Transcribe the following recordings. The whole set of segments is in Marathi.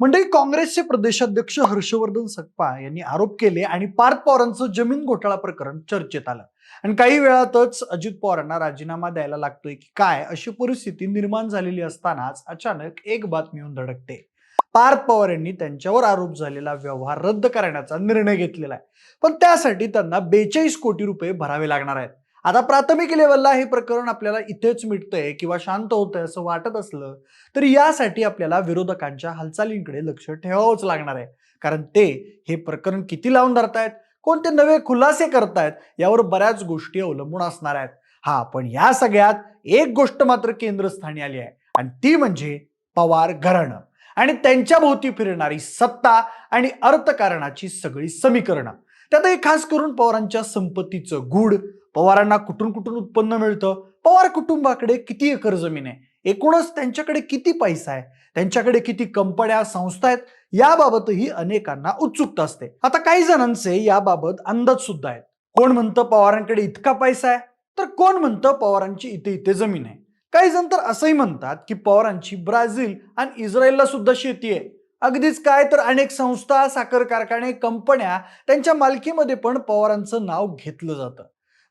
म्हणजे काँग्रेसचे प्रदेशाध्यक्ष हर्षवर्धन सकपा यांनी आरोप केले आणि पार्थ पवारांचं जमीन घोटाळा प्रकरण चर्चेत आलं. आणि काही वेळातच अजित पवारांना राजीनामा द्यायला लागतोय की काय अशी परिस्थिती निर्माण झालेली असतानाच अचानक एक बातमी येऊन धडकते. पार्थ पवार यांनी त्यांच्यावर आरोप झालेला व्यवहार रद्द करण्याचा निर्णय घेतलेला आहे. पण त्यासाठी त्यांना बेचाळीस कोटी रुपये भरावे लागणार आहेत. आता प्राथमिक लेवलला हे प्रकरण आपल्याला इथेच मिटतंय किंवा शांत होतंय असं वाटत असलं तरी यासाठी आपल्याला विरोधकांच्या हालचालींकडे लक्ष ठेवावंच लागणार आहे. कारण ते हे प्रकरण किती लावून धरतायत कोणते नवे खुलासे करतायत यावर बऱ्याच गोष्टी अवलंबून असणार आहेत. हा पण या सगळ्यात एक गोष्ट मात्र केंद्रस्थानी आली आहे आणि ती म्हणजे पवार घराणं. आणि त्यांच्या भोवती फिरणारी सत्ता आणि अर्थकारणाची सगळी समीकरणं. त्यातही खास करून पवारांच्या संपत्तीचं गूढ पवारांना कुठून कुठून उत्पन्न मिळतं? पवार कुटुंबाकडे किती एकर जमीन आहे? एकूणच त्यांच्याकडे किती पैसा आहे? त्यांच्याकडे किती कंपन्या संस्था आहेत? याबाबतही अनेकांना उत्सुकता असते. आता काही जणांचे याबाबत अंदाज सुद्धा आहेत. कोण म्हणतं पवारांकडे इतका पैसा आहे? तर कोण म्हणतं पवारांची इथे इथे जमीन आहे? काही जण तर असंही म्हणतात की पवारांची ब्राझील आणि इस्रायलला सुद्धा शेती आहे. अगदीच काय तर अनेक संस्था साखर कारखाने कंपन्या त्यांच्या मालकीमध्ये पण पवारांचं नाव घेतलं जातं.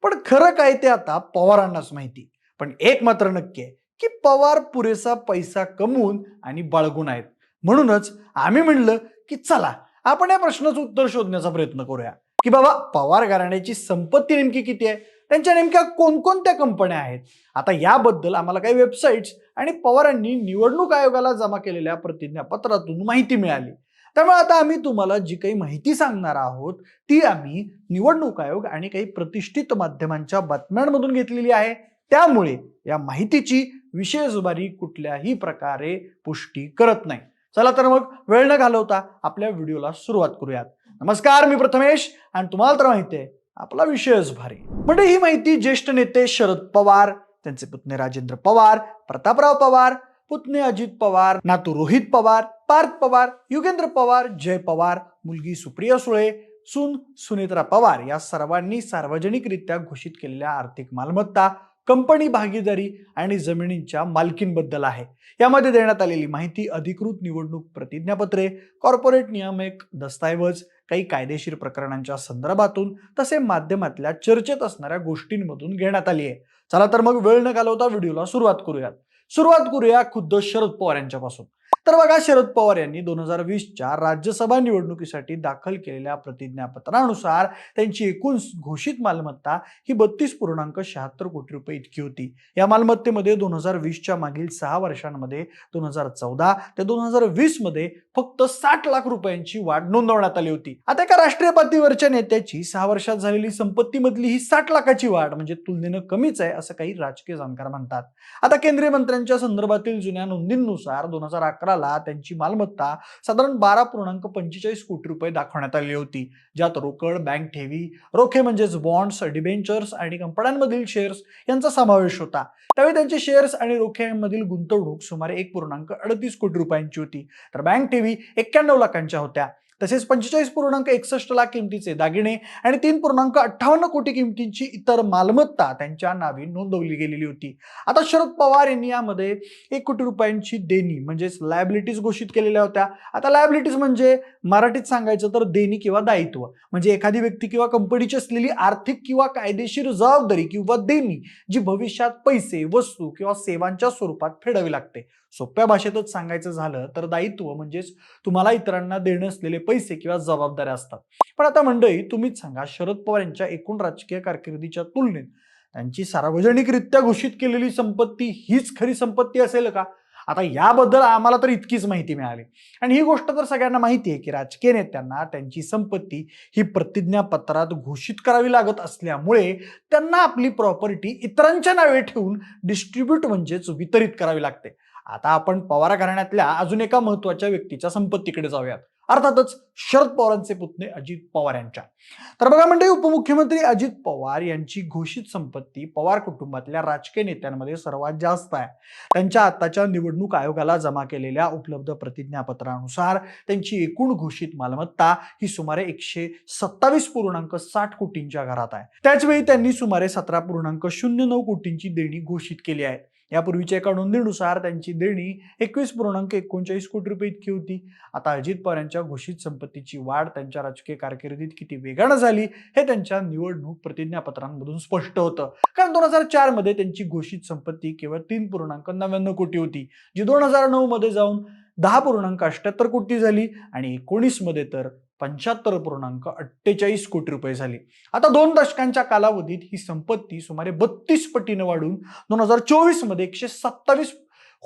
पण खरं काय ते आता पवारांनाच माहिती. पण एक मात्र नक्की आहे की पवार पुरेसा पैसा कमवून आणि बाळगून आहेत. म्हणूनच आम्ही म्हणलं की चला आपण या प्रश्नाचं उत्तर शोधण्याचा प्रयत्न करूया. की बाबा पवार घराण्याची संपत्ती नेमकी किती आहे? त्यांच्या नेमक्या कोणकोणत्या कंपन्या आहेत? आता याबद्दल आम्हाला काही वेबसाईट्स आणि पवारांनी निवडणूक आयोगाला जमा केलेल्या प्रतिज्ञापत्रातून माहिती मिळाली. त्यामुळे आता आम्ही तुम्हाला जी काही माहिती सांगणार आहोत ती आम्ही निवडणूक आयोग आणि काही प्रतिष्ठित माध्यमांच्या बातम्यांमधून घेतलेली आहे. त्यामुळे या माहितीची विशेष बारी कुठल्याही प्रकारे पुष्टी करत नाही. चला तर मग वेळ न घालवता आपल्या व्हिडिओला सुरुवात करूयात. नमस्कार मी प्रथमेश आणि तुम्हाला तर माहिती आहे आपला विषयच भारी. म्हणजे ही माहिती ज्येष्ठ नेते शरद पवार त्यांचे पुतणे राजेंद्र पवार प्रतापराव पवार पुतणे अजित पवार नातू रोहित पवार पार्थ पवार युगेंद्र पवार जय पवार मुलगी सुप्रिया सुळे सून सुनेत्रा पवार या सर्वांनी सार्वजनिकरित्या घोषित केलेल्या आर्थिक मालमत्ता कंपनी भागीदारी आणि जमिनींच्या मालकींबद्दल आहे. यामध्ये देण्यात आलेली माहिती अधिकृत निवडणूक प्रतिज्ञापत्रे कॉर्पोरेट नियामक दस्तऐवज काही कायदेशीर प्रकरणांच्या संदर्भातून तसे माध्यमातल्या चर्चेत असणाऱ्या गोष्टींमधून घेण्यात आली आहे. चला तर मग वेळ न घालवता व्हिडिओला सुरुवात करूयात. सुरुवात करूया खुद्द शरद पवार यांच्यापासून. तर बघा शरद पवार यांनी दोन हजार वीसच्या राज्यसभा निवडणुकीसाठी दाखल केलेल्या प्रतिज्ञापत्रानुसार त्यांची एकूण घोषित मालमत्ता ही बत्तीस पूर्णांक शहात्तर कोटी रुपये इतकी होती. या मालमत्तेमध्ये दोन हजार वीसच्या मागील सहा वर्षांमध्ये दोन हजार चौदा ते दोन हजार वीसमध्ये फक्त साठ लाख रुपयांची वाढ नोंदवण्यात आली होती. आता एका राष्ट्रीय पातळीवरच्या नेत्याची सहा वर्षात झालेली संपत्तीमधली ही साठ लाखाची वाढ म्हणजे तुलनेनं कमीच आहे असं काही राजकीय जाणकार म्हणतात. आता केंद्रीय मंत्र्यांच्या संदर्भातील जुन्या नोंदींनुसार दोन हजार अकरा अकराला त्यांची मालमत्ता साधारण बारा पूर्णांक पंचेचाळीस कोटी रुपये दाखवण्यात आली होती. ज्यात रोकड बँक ठेवी रोखे म्हणजेच बॉन्ड्स डिबेंचर्स आणि कंपन्यांमधील शेअर्स यांचा समावेश होता. त्यावेळी त्यांचे शेअर्स आणि रोख्यांमधील गुंतवणूक सुमारे एक पूर्णांक अडतीस कोटी रुपयांची होती. तर बँक ठेवी एक्क्याण्णव लाखांच्या होत्या. तसेच पंचेचाळीस पूर्णांक एकसष्ट लाख किमतीचे दागिने आणि तीन पूर्णांक अठ्ठावन्न कोटी किमतींची इतर मालमत्ता त्यांच्या नावी नोंदवली गेलेली होती. आता शरद पवार यांनी यामध्ये एक कोटी रुपयांची देणी म्हणजेच लायबिलिटीज घोषित केलेल्या होत्या. आता लायबिलिटीज म्हणजे मराठीत सांगायचं तर देणी किंवा दायित्व. म्हणजे एखादी व्यक्ती किंवा कंपनीची असलेली आर्थिक किंवा कायदेशीर जबाबदारी किंवा देणी जी भविष्यात पैसे वस्तू किंवा सेवांच्या स्वरूपात फेडावी लागते. सोप्या भाषेतच सांगायचं झालं तर दायित्व म्हणजेच तुम्हाला इतरांना देणं असलेले पैसे किंवा जबाबदाऱ्या असतात. पण आता मंडळी तुम्हीच सांगा शरद पवार यांच्या एकूण राजकीय कारकिर्दीच्या तुलनेत त्यांची सार्वजनिकरित्या घोषित केलेली संपत्ती हीच खरी संपत्ती असेल का? आता याबद्दल आम्हाला तर इतकीच माहिती मिळाली. आणि ही गोष्ट तर सगळ्यांना माहिती आहे की राजकीय नेत्यांना त्यांची संपत्ती ही प्रतिज्ञापत्रात घोषित करावी लागत असल्यामुळे त्यांना आपली प्रॉपर्टी इतरांच्या नावे ठेवून डिस्ट्रीब्यूट म्हणजेच वितरित करावी लागते. आता आपण पवार घराण्यातल्या अजून एका महत्त्वाच्या व्यक्तीच्या संपत्तीकडे जाऊयात. अर्थातच शरद पवारांचे पुतणे अजित पवार यांच्या. तर बघा म्हणजे उपमुख्यमंत्री अजित पवार यांची घोषित संपत्ती पवार कुटुंबातल्या राजकीय नेत्यांमध्ये सर्वात जास्त आहे. त्यांच्या आताच्या निवडणूक आयोगाला जमा केलेल्या उपलब्ध प्रतिज्ञापत्रानुसार त्यांची एकूण घोषित मालमत्ता ही सुमारे एकशे सत्तावीस पूर्णांक साठ कोटींच्या घरात आहे. त्याचवेळी त्यांनी सुमारे सतरा पूर्णांक शून्य नऊ कोटींची देणी घोषित केली आहे. यापूर्वीच्या एका नोंदीनुसार त्यांची देणी एकवीस पूर्णांक एकोणचाळीस कोटी रुपये इतकी होती. आता अजित पवारांच्या घोषित संपत्तीची वाढ त्यांच्या राजकीय कारकिर्दीत किती वेगानं झाली हे त्यांच्या निवडणूक प्रतिज्ञापत्रांमधून स्पष्ट होतं. कारण दोन हजार चारमध्ये त्यांची घोषित संपत्ती केवळ तीन पूर्णांक नव्याण्णव कोटी होती जी दोन हजार नऊ मध्ये जाऊन दहा पूर्णांक अठ्याहत्तर कोटी झाली आणि एकोणीसमध्ये तर पंच्याहत्तर पूर्णांक अठ्ठेचाळीस कोटी रुपये झाली. आता दोन दशकांच्या कालावधीत ही संपत्ती सुमारे बत्तीस पटीनं वाढून दोन हजार चोवीसमध्ये एकशे सत्तावीस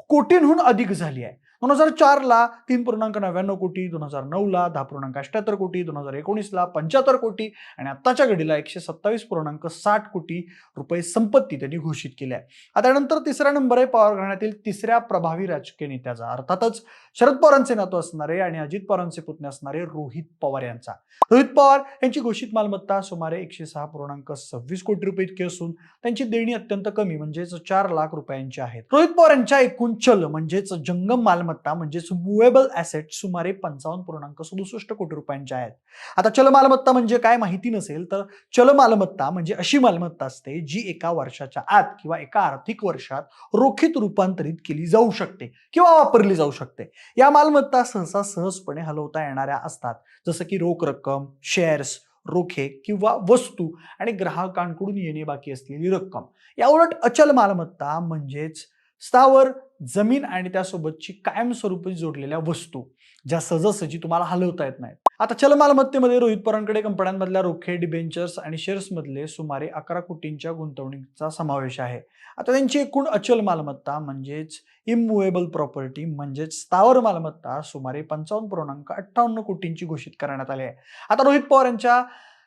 कोटींहून अधिक झाली आहे. दोन हजार चारला तीन पूर्णांक नव्याण्णव कोटी दोन हजार नऊला दहा पूर्णांक अठ्याहत्तर कोटी दोन हजार एकोणीसला पंच्याहत्तर कोटी आणि आत्ताच्या घडीला एकशे सत्तावीस पूर्णांक साठ कोटी रुपये संपत्ती त्यांनी घोषित केली आहे. आता त्यानंतर तिसरा नंबर आहे पवार घराण्यातील तिसऱ्या प्रभावी राजकीय नेत्याचा. अर्थातच शरद पवारांचे नातू असणारे आणि अजित पवारांचे पुतणे असणारे रोहित पवार यांचा. रोहित पवार यांची घोषित मालमत्ता सुमारे एकशे सहा पूर्णांक सव्वीस कोटी रुपये इतकी असून त्यांची देणी अत्यंत कमी म्हणजेच चार लाख रुपयांची आहेत. रोहित पवार यांच्या एकूण चल म्हणजेच जंगम मालमत्ता म्हणजेच मुवेबल ॲसेट सुमारे पंचावन्न पूर्णांक सदुसष्ट कोटी रुपयांच्या आहेत. आता चल मालमत्ता म्हणजे काय माहिती नसेल तर चल मालमत्ता म्हणजे अशी मालमत्ता असते जी एका वर्षाच्या आत किंवा एका आर्थिक वर्षात रोखीत रूपांतरित केली जाऊ शकते किंवा वापरली जाऊ शकते. या मालमत्ता सहसा सहजपणे हलवता येणाऱ्या असतात. जसं की रोख रक्कम शेअर्स रोखे किंवा वस्तू आणि ग्राहकांकडून येणे बाकी असलेली रक्कम. या उलट अचल मालमत्ता म्हणजेच स्थावर जमीन आणि त्यासोबतची कायमस्वरूपी जोडलेल्या वस्तू ज्या सहजासहजी तुम्हाला हलवता येत नाहीत. आता चल मालमत्तेमध्ये रोहित पवारांकडे कंपन्यांमधल्या रोखे डिबेंचर्स आणि शेअर्स मधले सुमारे अकरा कोटींच्या गुंतवणुकीचा समावेश आहे. आता त्यांची एकूण अचल मालमत्ता म्हणजेच इममुवेबल प्रॉपर्टी म्हणजेच स्थावर मालमत्ता सुमारे पंचावन्न पूर्णांक अठ्ठावन्न कोटींची घोषित करण्यात आली आहे. आता रोहित पवार यांच्या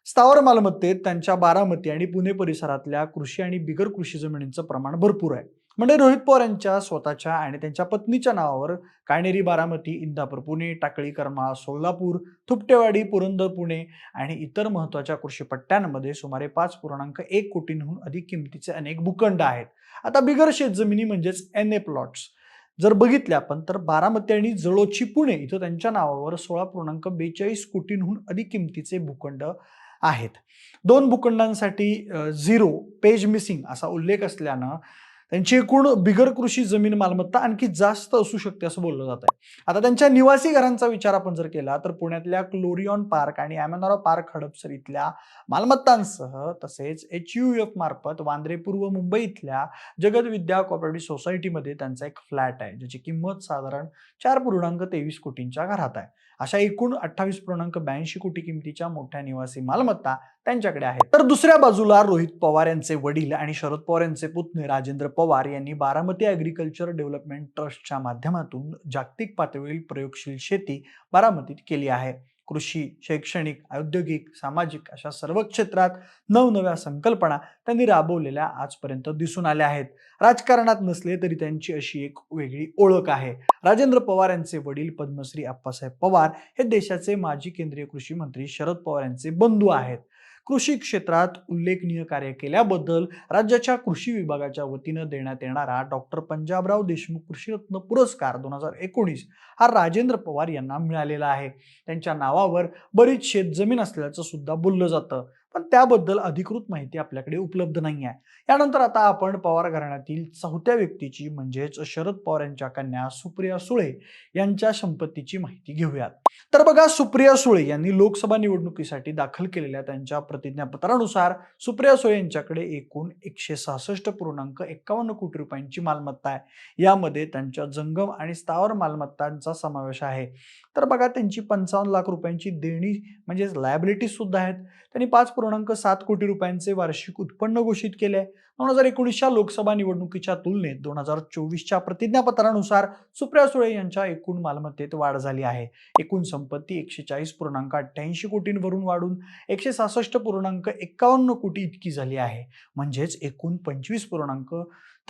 स्थावर मालमत्तेत त्यांच्या बारामती आणि पुणे परिसरातल्या कृषी आणि बिगर कृषी जमिनींचं प्रमाण भरपूर आहे. म्हणजे रोहित पवार यांच्या स्वतःच्या आणि त्यांच्या पत्नीच्या नावावर काणेरी बारामती इंदापूर पुणे टाकळी कर्मा सोलापूर थुपटेवाडी पुरंदर पुणे आणि इतर महत्त्वाच्या कृषी पट्ट्यांमध्ये सुमारे पाच पूर्णांक एक कोटींहून अधिक किमतीचे अनेक भूखंड आहेत. आता बिगर शेत जमिनी म्हणजेच एन ए प्लॉट्स जर बघितले आपण तर बारामती आणि जळोची पुणे इथं त्यांच्या नावावर सोळा पूर्णांक बेचाळीस कोटींहून अधिक किमतीचे भूखंड आहेत. दोन भूखंडांसाठी झिरो पेज मिसिंग असा उल्लेख असल्यानं त्यांची एकूण बिगर कृषी जमीन मालमत्ता आणखी जास्त असू शकते असं बोललं जात आहे. आता त्यांच्या निवासी घरांचा विचार आपण जर केला तर पुण्यातल्या क्लोरियॉन पार्क आणि अॅमेनॉरा पार्क हडपसर इथल्या मालमत्तांसह तसेच एच यू एफ मार्फत वांद्रे पूर्व मुंबई इथल्या जगत विद्या कॉपरेटिव्ह सोसायटीमध्ये त्यांचा एक फ्लॅट आहे ज्याची किंमत साधारण चार पूर्णांक तेवीस कोटींच्या घरात आहे. अशा एकूण अठ्ठावीस पूर्णांक ब्याऐंशी कोटी किमतीच्या मोठ्या निवासी मालमत्ता त्यांच्याकडे आहेत. तर दुसऱ्या बाजूला रोहित पवार यांचे वडील आणि शरद पवार यांचे पुतणे राजेंद्र पवार यांनी बारामती ॲग्रिकल्चर डेव्हलपमेंट ट्रस्टच्या माध्यमातून जागतिक पातळीवरील प्रयोगशील शेती बारामतीत केली आहे. कृषी शैक्षणिक औद्योगिक सामाजिक अशा सर्व क्षेत्रात नवनव्या संकल्पना त्यांनी राबवलेल्या आजपर्यंत दिसून आल्या आहेत. राजकारणात नसले तरी त्यांची अशी एक वेगळी ओळख आहे. राजेंद्र पवार यांचे वडील पद्मश्री अप्पासाहेब पवार हे देशाचे माजी केंद्रीय कृषी मंत्री शरद पवार यांचे बंधू आहेत. कृषी क्षेत्रात उल्लेखनीय कार्य केल्याबद्दल राज्याच्या कृषी विभागाच्या वतीनं देण्यात येणारा डॉक्टर पंजाबराव देशमुख कृषीरत्न पुरस्कार दोन हजार एकोणीस हा राजेंद्र पवार यांना मिळालेला आहे. त्यांच्या नावावर बरीच शेतजमीन असल्याचं सुद्धा बोललं जातं. पण त्याबद्दल अधिकृत माहिती आपल्याकडे उपलब्ध नाही आहे. यानंतर आता आपण पवार घराण्यातील चौथ्या व्यक्तीची म्हणजेच शरद पवार यांच्या कन्या सुप्रिया सुळे यांच्या संपत्तीची माहिती घेऊयात. तर बघा सुप्रिया सुळे यांनी लोकसभा निवडणुकीसाठी दाखल केलेल्या त्यांच्या प्रतिज्ञापत्रानुसार सुप्रिया सुळे यांच्याकडे एकूण एकशे सहासष्ट पूर्णांक एकावन्न कोटी रुपयांची मालमत्ता आहे. यामध्ये त्यांच्या जंगम आणि स्थावर मालमत्तांचा समावेश आहे. तर बघा त्यांची पंचावन्न लाख रुपयांची देणी म्हणजेच लायबिलिटीज सुद्धा आहेत. त्यांनी पाच पूर्णांक सात कोटी रुपयांचे वार्षिक उत्पन्न घोषित केले आहे. दोन हजार एकोणीसच्या लोकसभा निवडणुकीच्या तुलनेत दोन हजार चोवीसच्या प्रतिज्ञापत्रानुसार सुप्रिया सुळे यांच्या एकूण मालमत्तेत वाढ झाली आहे. एकूण संपत्ती एकशे चाळीस पूर्णांक अठ्ठ्याऐंशी कोटींवरून वाढून एकशे सहासष्ट पूर्णांक एकावन्न कोटी इतकी झाली आहे. म्हणजेच एकूण पंचवीस पूर्णांक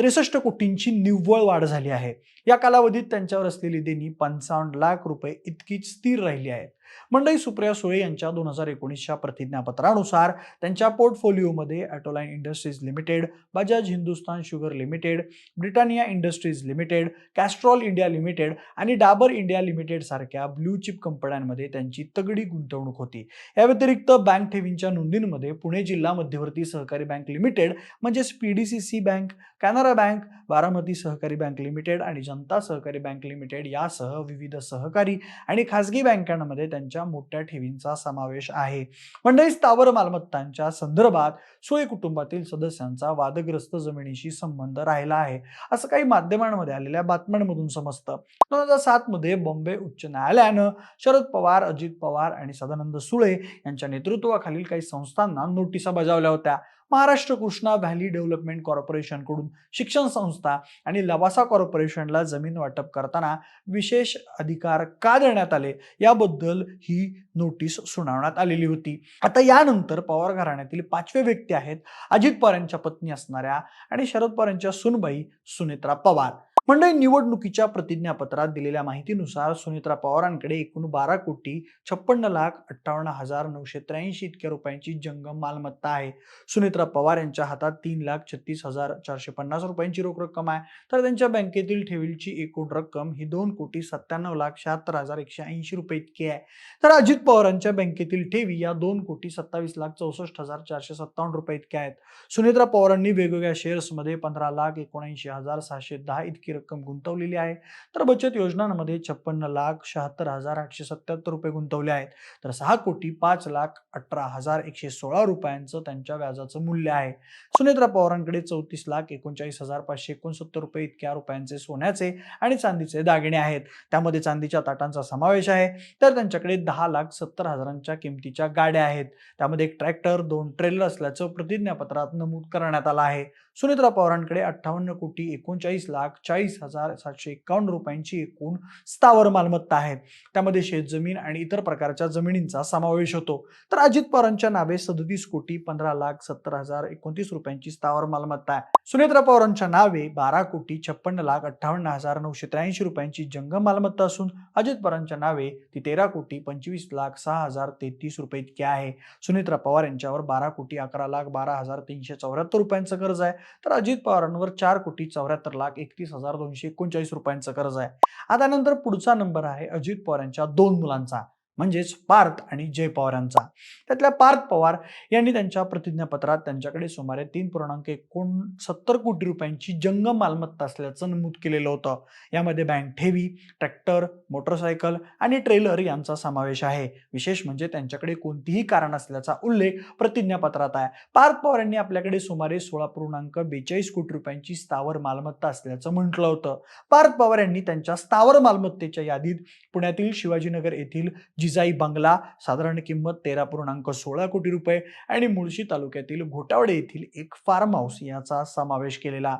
त्रेसष्ट कोटींची निव्वळ वाढ झाली आहे. या कालावधीत त्यांच्यावर असलेली देणी पंचावन्न लाख रुपये इतकीच स्थिर राहिली आहेत मंडई सुप्रिया सुळे यांच्या दोन हजार एकोणीसच्या प्रतिज्ञापत्रानुसार त्यांच्या पोर्टफोलिओमध्ये Autoline industries limited Bajaj Hindustan sugar limited Britannia industries limited Castrol India limited आणि डाबर इंडिया लिमिटेड सारख्या ब्ल्यू चिप कंपन्यांमध्ये त्यांची तगडी गुंतवणूक होती. या व्यतिरिक्त बँक ठेवींच्या नोंदींमध्ये पुणे जिल्हा मध्यवर्ती सहकारी बँक लिमिटेड म्हणजेच P D C C bank Canara bank Baramati सहकारी बँक लिमिटेड आणि जनता सहकारी बँक लिमिटेड यासह विविध सहकारी आणि खासगी बँकांमध्ये त्यांच्या मोठ्या ठेवींचा समावेश आहे. मंडळी स्थावर मालमत्तांच्या संदर्भात सोय कुटुंबातील सदस्यांचा वादग्रस्त जमिनीशी संबंध राहिला आहे. असं काही माध्यमांमध्ये आलेल्या बातम्यांमधून समजतं. दोन हजार सात मध्ये बॉम्बे उच्च न्यायालयानं शरद पवार अजित पवार आणि सदानंद सुळे यांच्या नेतृत्वाखालील काही संस्थांना नोटिसा बजावल्या होत्या. महाराष्ट्र कृष्णा व्हॅली डेव्हलपमेंट कॉर्पोरेशनकडून शिक्षण संस्था आणि लवासा कॉर्पोरेशनला जमीन वाटप करताना विशेष अधिकार का देण्यात आले? याबद्दल ही नोटीस सुनावण्यात आलेली होती. आता यानंतर पवार घराण्यातील पाचवे व्यक्ती आहेत अजित पवारांच्या पत्नी असणाऱ्या आणि शरद पवारांच्या सुनबाई सुनेत्रा पवार. मंडळी निवडणुकीच्या प्रतिज्ञापत्रात दिलेल्या माहितीनुसार सुनित्रा पवारांकडे एकूण बारा कोटी छप्पन्न लाख अठ्ठावन्न हजार नऊशे त्र्याऐंशी इतक्या रुपयांची जंगम मालमत्ता आहे. सुनित्रा पवार यांच्या हातात तीन लाख छत्तीस हजार चारशे पन्नास रुपयांची रोख रक्कम आहे. तर त्यांच्या बँकेतील ठेवीची एकूण रक्कम ही दोन कोटी सत्त्याण्णव लाख शहात्तर हजार एकशे ऐंशी रुपये इतकी आहे. तर अजित पवारांच्या बँकेतील ठेवी या दोन कोटी सत्तावीस लाख चौसष्ट हजार चारशे सत्तावन्न रुपये इतक्या आहेत. सुनित्रा पवारांनी वेगवेगळ्या शेअर्समध्ये पंधरा लाख एकोणऐंशी हजार सहाशे दहा इतकी रक्कम गुंतवलेली आहे. तर बचत योजनांमध्ये छप्पन्न लाख शहात्तर हजार आठशे सत्याहत्तर रुपये गुंतवले आहेत. तर सहा कोटी पाच लाख अठरा हजार एकशे सोळा रुपयांचं त्यांच्या व्याजाचं मूल्य आहे. सुनेत्रा पवारांकडे चौतीस लाख एकोणचाळीस हजार पाचशे एकोणसत्तर रुपये इतक्या रुपयांचे सोन्याचे आणि चांदीचे दागिने आहेत. त्यामध्ये चांदीच्या ताटांचा समावेश आहे. तर त्यांच्याकडे दहा लाख सत्तर हजारांच्या किमतीच्या गाड्या आहेत. त्यामध्ये एक ट्रॅक्टर दोन ट्रेलर असल्याचं प्रतिज्ञापत्रात नमूद करण्यात आलं आहे. सुनेत्रा पवारांकडे अठ्ठावन्न कोटी एकोणचाळीस लाख चाळीस हजार सातशे एकावन्न रुपयांची एकूण स्थावर मालमत्ता आहे. त्यामध्ये शेतजमीन आणि इतर प्रकारच्या जमिनींचा समावेश होतो. तर अजित पवारांच्या नावे सदतीस कोटी पंधरा लाख सत्तर हजार एकोणतीस रुपयांची स्थावर मालमत्ता आहे. सुनेत्रा पवारांच्या नावे बारा कोटी छप्पन्न लाख अठ्ठावन्न हजार नऊशे त्र्याऐंशी रुपयांची जंगम मालमत्ता असून अजित पवारांच्या नावे ती तेरा कोटी पंचवीस लाख सहा हजार तेहतीस रुपये इतकी आहे. सुनेत्रा पवार यांच्यावर बारा कोटी अकरा लाख बारा हजार तीनशे चौऱ्याहत्तर रुपयांचं कर्ज आहे. तर अजित पवारांवर चार कोटी चौऱ्याहत्तर लाख एकतीस हजार दोनशे एकोणचाळीस रुपयांचं कर्ज आहे. आता नंतर पुढचा नंबर आहे अजित पवार यांच्या दोन मुलांचा. म्हणजेच पार्थ आणि जय पवार यांचा त्यातल्या पार्थ पवार यांनी त्यांच्या प्रतिज्ञापत्रात त्यांच्याकडे सुमारे तीन पूर्णांक एकोणसत्तर कोटी रुपयांची जंगम मालमत्ता असल्याचं नमूद केलेलं होतं. यामध्ये बँक ठेवी ट्रॅक्टर मोटरसायकल आणि ट्रेलर यांचा समावेश आहे. विशेष म्हणजे त्यांच्याकडे कोणतीही कारण असल्याचा उल्लेख प्रतिज्ञापत्रात आहे. पार्थ पवार यांनी आपल्याकडे सुमारे सोळा पूर्णांक बेचाळीस कोटी रुपयांची स्थावर मालमत्ता असल्याचं म्हटलं होतं. पार्थ पवार यांनी त्यांच्या स्थावर मालमत्तेच्या यादीत पुण्यातील शिवाजीनगर येथील जिजाई बंगला साधारण किंमत तेरा पूर्णांक सोळा कोटी रुपये आणि मुळशी तालुक्यातील घोटावडे येथील एक फार्म हाऊस याचा समावेश केलेला.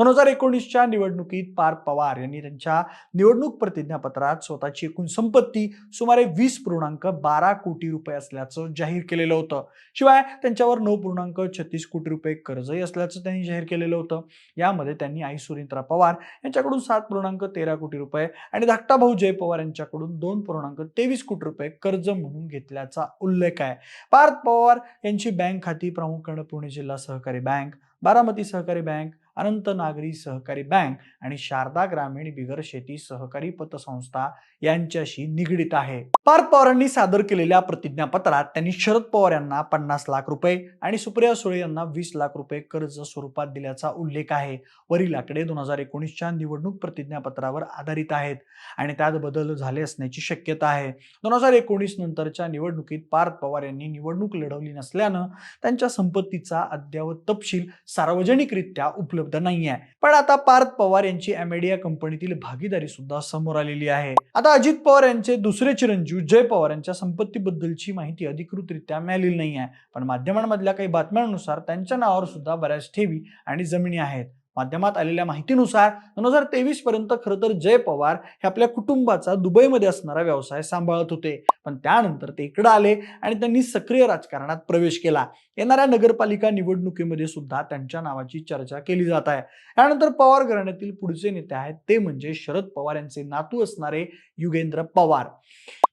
दोन हजार एकोणीसच्या निवडणुकीत पार पवार यांनी त्यांच्या निवडणूक प्रतिज्ञापत्रात स्वतःची एकूण संपत्ती सुमारे वीस पूर्णांक बारा कोटी रुपये असल्याचं जाहीर केलेलं होतं. शिवाय त्यांच्यावर नऊ पूर्णांक छत्तीस कोटी रुपये कर्जही असल्याचं त्यांनी जाहीर केलेलं होतं. यामध्ये त्यांनी आई सुरेंद्र पवार यांच्याकडून सात पूर्णांक तेरा कोटी रुपये आणि धाकटा भाऊ जय पवार यांच्याकडून दोन पूर्णांक तेवीस कोटी रुपये कर्ज म्हणून घेतल्याचा उल्लेख आहे. पार्थ पवार यांची बँक खाती प्रामुख्याने पुणे जिल्हा सहकारी बँक बारामती सहकारी बँक अनंत नागरी सहकारी बँक आणि शारदा ग्रामीण बिगर शेती सहकारी पतसंस्था यांच्याशी निगडीत आहे. पार्थ पवारांनी सादर केलेल्या प्रतिज्ञापत्रात त्यांनी शरद पवार यांना पन्नास लाख रुपये आणि सुप्रिया सुळे यांना वीस लाख रुपये कर्ज स्वरूपात दिल्याचा उल्लेख आहे. वरील आकडे दोन हजार एकोणीसच्या निवडणूक प्रतिज्ञापत्रावर आधारित आहेत आणि त्यात बदल झाले असण्याची शक्यता आहे. दोन हजार एकोणीस नंतरच्या निवडणुकीत पार्थ पवार यांनी निवडणूक लढवली नसल्यानं त्यांच्या संपत्तीचा अद्ययावत तपशील सार्वजनिकरित्या उपलब्ध नाही आहे पण आता पार्थ पवार यांची अमेडिया कंपनीतील भागीदारी सुद्धा समोर आलेली आहे. आता अजित पवार यांचे दुसरे चिरंजीव जय पवार यांच्या संपत्तीबद्दलची माहिती अधिकृतरित्या मिळालेली नाही आहे पण माध्यमांमधल्या काही बातम्यांनुसार त्यांच्या नावावर सुद्धा बऱ्याच ठेवी आणि जमिनी आहेत. माध्यमात आलेल्या माहितीनुसार दोन हजार तेवीस पर्यंत खरं तर जय पवार हे आपल्या कुटुंबाचा दुबईमध्ये असणारा व्यवसाय सांभाळत होते. पण त्यानंतर ते इकडे आले आणि त्यांनी सक्रिय राजकारणात प्रवेश केला. येणाऱ्या नगरपालिका निवडणुकीमध्ये सुद्धा त्यांच्या नावाची चर्चा केली जात आहे. यानंतर पवार घराण्यातील पुढचे नेते आहेत ते म्हणजे शरद पवार यांचे नातू असणारे युगेंद्र पवार.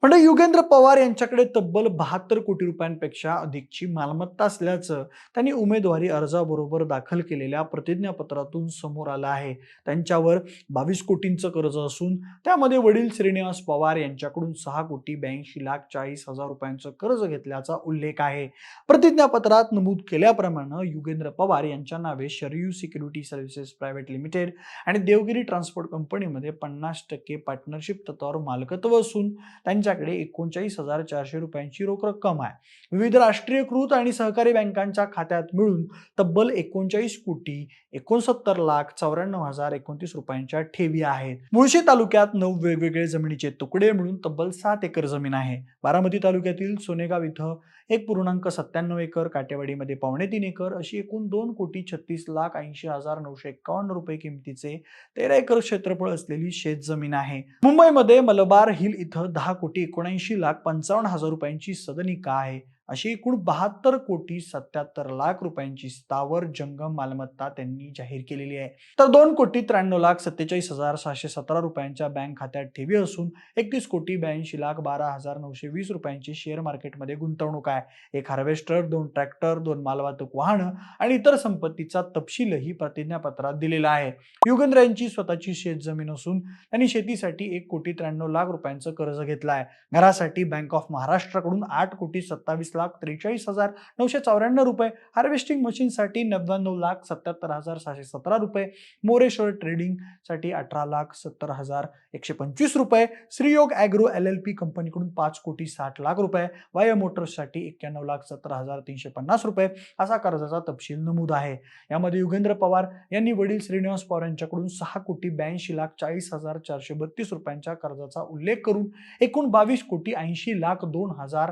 म्हणजे युगेंद्र पवार यांच्याकडे तब्बल बहात्तर कोटी रुपयांपेक्षा अधिकची मालमत्ता असल्याचं त्यांनी उमेदवारी अर्जाबरोबर दाखल केलेल्या प्रतिज्ञापत्रातून समोर आलं आहे. त्यांच्यावर बावीस कोटींचं कर्ज असून त्यामध्ये वडील श्रीनिवास पवार यांच्याकडून सहा कोटी ब्याऐंशी लाख चाळीस हजार रुपयांचं कर्ज घेतल्याचा उल्लेख आहे. प्रतिज्ञापत्रात नमूद केल्याप्रमाणे युगेंद्र पवार यांच्या नावे Sharayu security services private limited आणि देवगिरी ट्रान्सपोर्ट कंपनीमध्ये पन्नास टक्के पार्टनरशिप तत्वावर मालकत्व असून त्यांच्याकडे एकोणचाळीस हजार चारशे रुपयांची रोख रक्कम आहे. विविध राष्ट्रीयकृत आणि सहकारी बँकांच्या खात्यात मिळून तब्बल एकोणचाळीस कोटी एकोणसत्तर लाख चौऱ्याण्णव हजार एकोणतीस रुपयांच्या ठेवी आहेत. मुळशी तालुक्यात नऊ वेगवेगळे जमिनीचे तुकडे मिळून तब्बल सात एकर जमीन आहे. बारामती तालुक्यातील सोनेगाव इथं एक पूर्णांक सत्त्याण्णव एकर काटेवाडीमध्ये पावणे तीन एकर अशी एकूण दोन कोटी छत्तीस लाख ऐंशी हजार नऊशे एकावन्न रुपये किमतीचे तेरा एकर क्षेत्रफळ असलेली शेत जमीन आहे. मुंबईमध्ये मलबार हिल इथं दहा कोटी एकोणऐंशी लाख पंचावन्न हजार रुपयांची सदनिका आहे. अशी एकूण बहात्तर कोटी सत्याहत्तर लाख रुपयांची स्थावर जंगम मालमत्ता त्यांनी जाहीर केलेली आहे. तर दोन कोटी त्र्याण्णव लाख सत्तेचाळीस हजार सहाशे सतरा रुपयांच्या बँक खात्यात ठेवी असून एकतीस कोटी ब्याऐंशी लाख बारा हजार नऊशे वीस रुपयांची शेअर मार्केटमध्ये गुंतवणूक आहे. एक हार्वेस्टर दोन ट्रॅक्टर दोन मालवाहतूक वाहनं आणि इतर संपत्तीचा तपशीलही प्रतिज्ञापत्रात दिलेला आहे. युगेंद्र यांची स्वतःची शेत जमीन असून त्यांनी शेतीसाठी एक कोटी त्र्याण्णव लाख रुपयांचं कर्ज घेतलं आहे. घरासाठी बँक ऑफ महाराष्ट्राकडून आठ कोटी सत्तावीस लाख त्रेचाळीस हजार नऊशे चौऱ्याण्णव रुपये. हार्वेस्टिंग मशीनसाठी नव्याण्णव लाख सत्याहत्तर हजार सहाशे सतरा रुपये. मोरेश्वर ट्रेडिंगसाठी अठरा लाख सत्तर हजार एकशे पंचवीस रुपये. Shriyog agro L L P कंपनीकडून पाच कोटी साठ लाख रुपये. वाय मोटर्ससाठी एक्क्याण्णव लाख सत्तर हजार तीनशे पन्नास रुपये. असा कर्जाचा तपशील नमूद आहे. यामध्ये युगेंद्र पवार यांनी वडील श्रीनिवास पवार यांच्याकडून सहा कोटी ब्याऐंशी लाख चाळीस हजार चारशे बत्तीस रुपयांच्या कर्जाचा उल्लेख करून एकूण बावीस कोटी ऐंशी लाख दोन हजार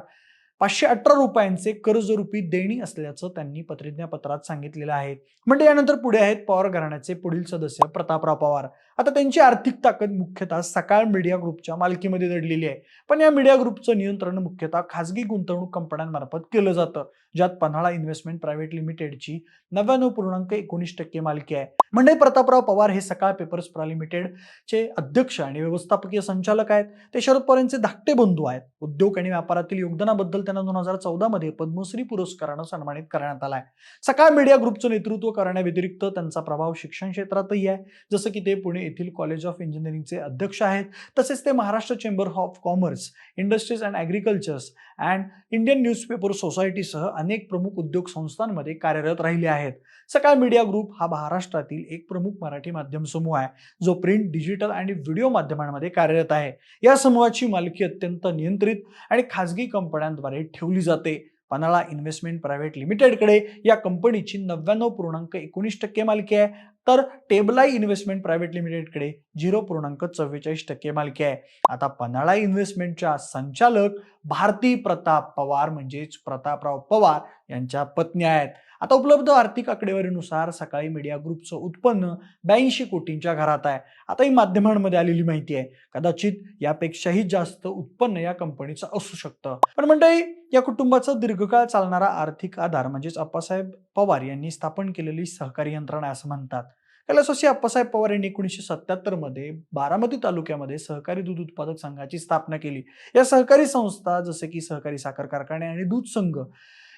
पाचशे अठरा रुपयांचे कर्जरूपी देणी असल्याचं त्यांनी प्रतिज्ञापत्रात सांगितलेलं आहे. म्हणजे यानंतर पुढे आहेत पवार घराण्याचे पुढील सदस्य प्रतापराव पवार. आता त्यांची आर्थिक ताकद मुख्यतः सकाळ मीडिया ग्रुपच्या मालकीमध्ये दडलेली आहे. पण या मीडिया ग्रुपचं नियंत्रण मुख्यतः खासगी गुंतवणूक कंपन्यांमार्फत केलं जातं ज्यात पन्हाळा इन्व्हेस्टमेंट प्रायव्हेट लिमिटेडची नव्याण्णव पूर्णांक एकोणीस टक्के मालकी आहे. म्हणजे प्रतापराव पवार हे सकाळ पेपर्स प्रा लिमिटेडचे अध्यक्ष आणि व्यवस्थापकीय संचालक आहेत. ते शरद पवार यांचे धाकटे बंधू आहेत. उद्योग आणि व्यापारातील योगदानाबद्दल त्यांना दोन हजार चौदामध्ये पद्मश्री पुरस्कारानं सन्मानित करण्यात आलाय सकाळ मीडिया ग्रुपचं नेतृत्व करण्याव्यतिरिक्त त्यांचा प्रभाव शिक्षण क्षेत्रातही आहे. जसं की ते पुणे येथील कॉलेज ऑफ इंजिनिअरिंगचे अध्यक्ष आहेत. तसेच ते Maharashtra chamber of commerce industries and agricultures and Indian newspaper सोसायटीसह अनेक प्रमुख उद्योग संस्थांमध्ये कार्यरत राहिले आहेत. सकाळ मीडिया ग्रुप हा महाराष्ट्रातील एक प्रमुख मराठी माध्यम समूह आहे जो प्रिंट डिजिटल आणि व्हिडिओ माध्यमांमध्ये कार्यरत आहे. या समूहाची मालकी अत्यंत नियंत्रित आणि खाजगी कंपन्यांद्वारे ठेवली जाते. पन्हाळा इन्व्हेस्टमेंट प्रायव्हेट लिमिटेडकडे या कंपनीची नव्याण्णव पूर्णांक एकोणीस टक्के मालकी आहे. तर टेबलाई इन्व्हेस्टमेंट प्रायव्हेट लिमिटेडकडे झिरो पूर्णांक चव्वेचाळीस टक्के मालकी आहे. आता पन्हाळा इन्व्हेस्टमेंटच्या संचालक भारती प्रताप पवार म्हणजेच प्रतापराव पवार यांच्या पत्नी आहेत. आता उपलब्ध आर्थिक आकडेवारीनुसार सकाळी मीडिया ग्रुपचं उत्पन्न ब्याऐंशी कोटींच्या घरात आहे. आता ही माध्यमांमध्ये आलेली माहिती आहे. कदाचित यापेक्षाही जास्त उत्पन्न या कंपनीचं असू शकतं. पण मंडळी या कुटुंबाचा दीर्घकाळ चालणारा आर्थिक आधार म्हणजेच अप्पासाहेब पवार यांनी स्थापन केलेली सहकारी यंत्रणा असं म्हणतात. कैलासवासी अप्पासाहेब पवार यांनी एकोणीसशे सत्याहत्तरमध्ये बारामती तालुक्यामध्ये सहकारी दूध उत्पादक संघाची स्थापना केली. या सहकारी संस्था जसे की सहकारी साखर कारखाने आणि दूध संघ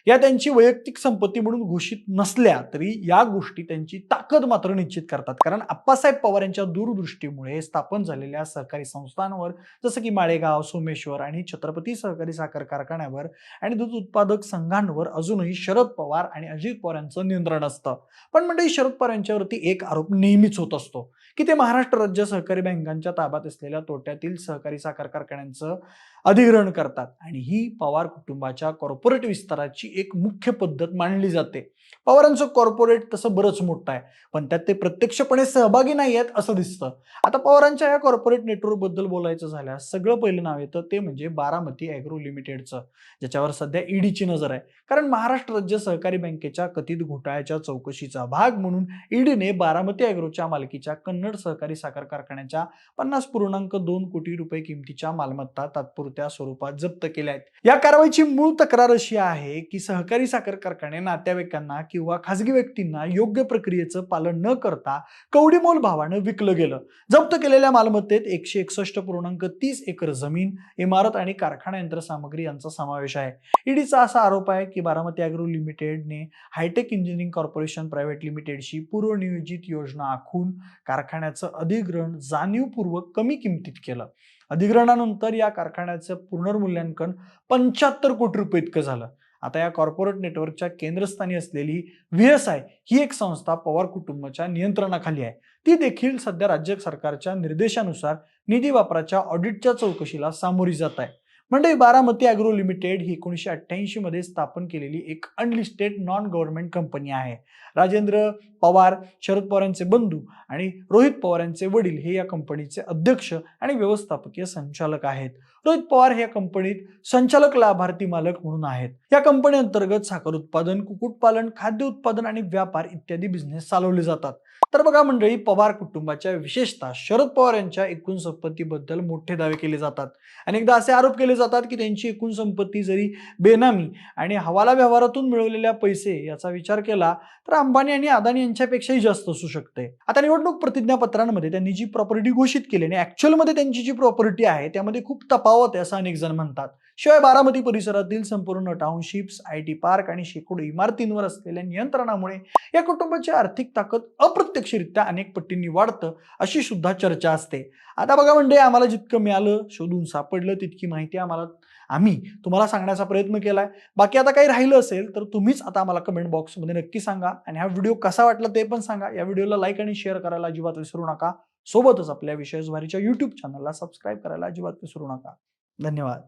या त्यांची वैयक्तिक संपत्ती म्हणून घोषित नसल्या तरी या गोष्टी त्यांची ताकद मात्र निश्चित करतात. कारण आप्पासाहेब पवार यांच्या दूरदृष्टीमुळे स्थापन झालेल्या सहकारी संस्थांवर जसं की माळेगाव सोमेश्वर आणि छत्रपती सहकारी साखर कारखान्यावर आणि दूध उत्पादक संघांवर अजूनही शरद पवार आणि अजित पवार यांचं नियंत्रण असतं. पण म्हणजे शरद पवार यांच्यावरती एक आरोप नेहमीच होत असतो की ते महाराष्ट्र राज्य सहकारी बँकांच्या ताब्यात असलेल्या तोट्यातील सहकारी साखर कारखान्यांचं अधिग्रहण करतात. आणि ही पवार कुटुंबाच्या कॉर्पोरेट विस्ताराची एक मुख्य पद्धत मानली जाते. पवारांचं कॉर्पोरेट तसं बरंच मोठं आहे. पण त्यात ते प्रत्यक्षपणे सहभागी नाही आहेत असं दिसतं. आता पवारांच्या या कॉर्पोरेट नेटवर्कबद्दल बोलायचं झाल्यास सगळं पहिलं नाव येतं ते म्हणजे बारामती ॲग्रो लिमिटेडचं ज्याच्यावर सध्या ईडीची नजर आहे. कारण महाराष्ट्र राज्य सहकारी बँकेच्या कथित घोटाळ्याच्या चौकशीचा भाग म्हणून ईडीने बारामती ॲग्रोच्या मालकीच्या कन्नड सहकारी साखर कारखान्याच्या पन्नास पूर्णांक दोन कोटी रुपये किमतीच्या मालमत्ता तात्पुरत्या स्वरूपात जप्त केल्या आहेत. या कारवाईची मूळ तक्रार अशी आहे की सहकारी साखर कारखाने नातेवाईकांना व्यक्तींना किंवा खाजगी व्यक्तींना योग्य प्रक्रियेचं पालन न करता कवडीमोल भावानं विकलं गेलं. जप्त केलेल्या मालमत्तेत एकशे एकसष्ट पूर्णांक तीस एकर जमीन इमारत आणि कारखाना यंत्रसामग्री यांचा समावेश आहे. ईडीचा असा आरोप आहे की Baramati agro लिमिटेडने hi tech engineering corporation private लिमिटेडशी पूर्वनियोजित योजना आखून कारखान्याचं अधिग्रहण जाणीवपूर्वक कमी किमतीत केलं. अधिग्रहणानंतर या कारखान्याचं पुनर्मूल्यांकन पंच्याहत्तर कोटी रुपये इतकं झालं. आता या कॉर्पोरेट नेटवर्कच्या केंद्रस्थानी असलेली व्ही एस आय ही एक संस्था पवार कुटुंबाच्या नियंत्रणाखाली आहे. ती देखील सध्या राज्य सरकारच्या निर्देशानुसार निधी वापराच्या ऑडिटच्या चौकशीला सामोरी जात आहे. म्हणजे बारामती अॅग्रो लिमिटेड ही एकोणीसशे अठ्ठ्याऐंशी मध्ये स्थापन केलेली एक अनलिस्टेड नॉन गव्हर्नमेंट कंपनी आहे. राजेंद्र पवार शरद पवार यांचे बंधू आणि रोहित पवार यांचे वडील हे या कंपनीचे अध्यक्ष आणि व्यवस्थापकीय संचालक आहेत. रोहित पवार या कंपनीत संचालक लाभार्थी मालक म्हणून आहेत. या कंपनी अंतर्गत साखर उत्पादन कुक्कुटपालन खाद्य उत्पादन आणि व्यापार इत्यादी बिझनेस चालवले जातात. तर बघा मंडळी पवार कुटुंबाच्या विशेषतः शरद पवार यांच्या एकूण संपत्तीबद्दल मोठे दावे केले जातात. अनेकदा असे आरोप केले जातात की त्यांची एकूण संपत्ती जरी बेनामी आणि हवाला व्यवहारातून मिळवलेल्या पैसे याचा विचार केला तर अंबानी आणि अदानी यांच्यापेक्षाही जास्त असू शकते. आता निवडणूक प्रतिज्ञापत्रांमध्ये त्यांनी जी प्रॉपर्टी घोषित केली आणि ऍक्च्युअलमध्ये त्यांची जी प्रॉपर्टी आहे त्यामध्ये खूप तपाव आहे असं अनेक जण म्हणतात. शिवाय बारामती परिसरातील संपूर्ण टाउनशिप्स आय टी पार्क आणि शेकडो इमारतींवर असलेल्या नियंत्रणामुळे या कुटुंबाची आर्थिक ताकद अप्रत्यक्षरित्या अनेक पट्टींनी वाढतं अशी सुद्धा चर्चा असते. आता बघा म्हणजे आम्हाला जितकं मिळालं शोधून सापडलं तितकी माहिती आम्हाला आम्ही तुम्हाला सांगण्याचा प्रयत्न केला आहे बाकी आता काही राहिलं असेल तर तुम्हीच आता आम्हाला कमेंट बॉक्समध्ये नक्की सांगा. आणि हा व्हिडिओ कसा वाटला ते पण सांगा. या व्हिडिओला लाईक आणि शेअर करायला अजिबात विसरू नका. सोबतच आपल्या विशेष भारीच्या युट्यूब चॅनलला सबस्क्राईब करायला अजिबात विसरू नका. धन्यवाद.